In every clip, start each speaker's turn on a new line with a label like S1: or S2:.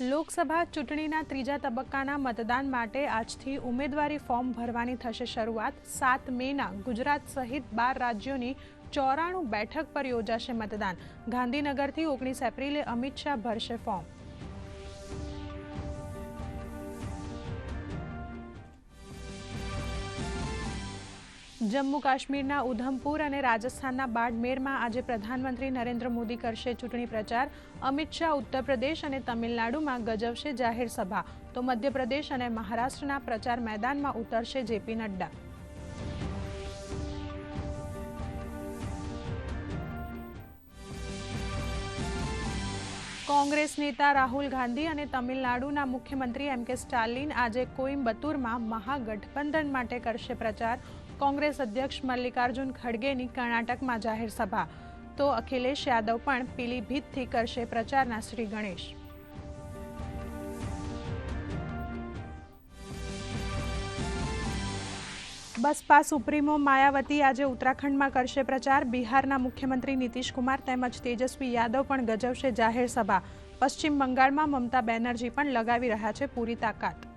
S1: લોકસભા ચૂંટણીના ત્રીજા તબક્કાના મતદાન માટે આજથી ઉમેદવારી ફોર્મ ભરવાની થશે શરૂઆત. સાત મેના ગુજરાત સહિત બાર રાજ્યોની ચોરાણું બેઠક પર યોજાશે મતદાન. ગાંધીનગરથી ઓગણીસ એપ્રિલે અમિત શાહ ભરશે ફોર્મ. જમ્મુ કાશ્મીરના ઉધમપુર અને રાજસ્થાનના બાડમેરમાં આજે પ્રધાનમંત્રી નરેન્દ્ર મોદી કરશે ચૂંટણી પ્રચાર. અમિત શાહ ઉત્તર અને તમિલનાડુમાં ગજવશે જાહેર સભા. તો મધ્યપ્રદેશ અને મહારાષ્ટ્રના પ્રચાર મેદાનમાં ઉતરશે જેપી નડ્ડા. કોંગ્રેસ નેતા રાહુલ ગાંધી અને તમિલનાડુના મુખ્યમંત્રી એમ કે સ્ટાલિન આજે કોઇમ્બતુરમાં મહાગઠબંધન માટે કરશે પ્રચાર. કોંગ્રેસ અધ્યક્ષ મલ્લિકાર્જુન ખડગેની કર્ણાટકમાં જાહેર સભા. તો અખિલેશ યાદવ પણ પીલીભીતથી કરશે પ્રચારના શ્રી ગણેશ. બસપા સુપ્રીમો માયાવતી આજે ઉત્તરાખંડમાં કરશે પ્રચાર. બિહારના મુખ્યમંત્રી નીતિશ કુમાર તેમજ તેજસ્વી યાદવ પણ ગજવશે જાહેર સભા. પશ્ચિમ બંગાળમાં મમતા બેનર્જી પણ લગાવી રહ્યા છે પૂરી તાકાત.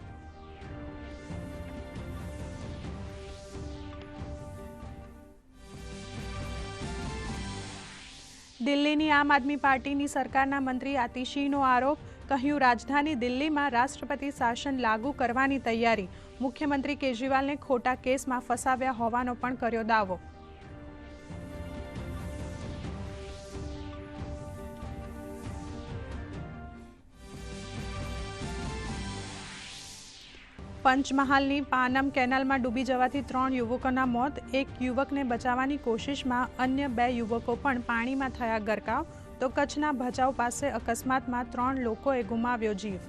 S1: દિલ્હીની આમ આદમી પાર્ટીની સરકારના મંત્રી આતિશીનો આરોપ, કહ્યું, રાજધાની દિલ્હીમાં રાષ્ટ્રપતિ શાસન લાગુ કરવાની તૈયારી. મુખ્યમંત્રી કેજરીવાલને ખોટા કેસમાં ફસાવ્યા હોવાનો પણ કર્યો દાવો. પંચમહાલની પાનમ કેનાલમાં ડૂબી જવાથી ત્રણ યુવકોના મોત, એક યુવકને બચાવવાની કોશિશમાં અન્ય બે યુવકો પણ પાણીમાં થયા ગરકાવ. તો કચ્છના ભચાઉ પાસે અકસ્માતમાં ત્રણ લોકોએ ગુમાવ્યો જીવ.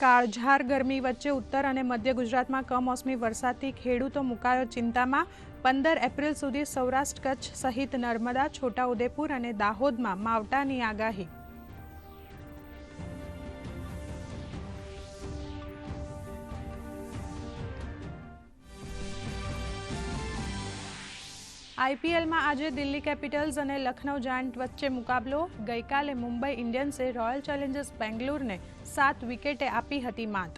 S1: કાળઝાર ગરમી વચ્ચે ઉત્તર અને મધ્ય ગુજરાતમાં કમોસમી વરસાદથી ખેડૂતો મુકાયો ચિંતામાં. પંદર એપ્રિલ સુધી સૌરાષ્ટ્ર કચ્છ સહિત નર્મદા, છોટાઉદેપુર અને દાહોદમાં માવટાની આગાહી આઈપીએલમાં આજે દિલ્હી કેપિટલ્સ અને લખનૌ જાયન્ટ વચ્ચે મુકાબલો. ગઈકાલે મુંબઈ ઇન્ડિયન્સે રોયલ ચેલેન્જર્સ બેંગ્લોરને સાત વિકેટે આપી હતી માત.